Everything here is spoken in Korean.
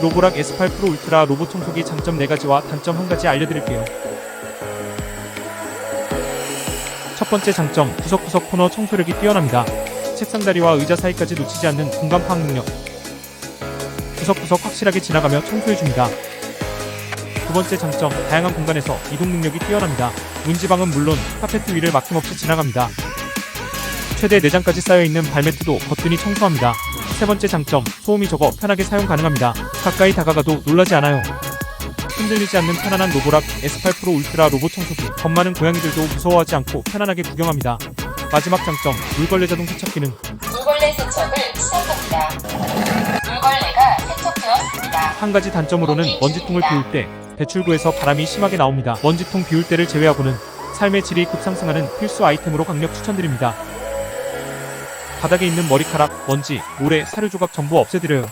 로보락 S8 프로 울트라 로봇 청소기 장점 4가지와 단점 1가지 알려드릴게요. 첫 번째 장점, 구석구석 코너 청소력이 뛰어납니다. 책상 다리와 의자 사이까지 놓치지 않는 공간 파악 능력. 구석구석 확실하게 지나가며 청소해줍니다. 두 번째 장점, 다양한 공간에서 이동 능력이 뛰어납니다. 문지방은 물론 카페트 위를 막힘없이 지나갑니다. 최대 4장까지 쌓여있는 발매트도 거뜬히 청소합니다. 세 번째 장점, 소음이 적어 편하게 사용 가능합니다. 가까이 다가가도 놀라지 않아요. 흔들리지 않는 편안한 로보락 S8 프로 울트라 로봇 청소기. 겁 많은 고양이들도 무서워하지 않고 편안하게 구경합니다. 마지막 장점, 물걸레 자동 세척 기능. 물걸레 세척을 시작합니다. 물걸레가 세척되었습니다. 한 가지 단점으로는 먼지통을 비울 때 배출구에서 바람이 심하게 나옵니다. 먼지통 비울 때를 제외하고는 삶의 질이 급상승하는 필수 아이템으로 강력 추천드립니다. 바닥에 있는 머리카락, 먼지, 모래, 사료 조각 전부 없애드려요.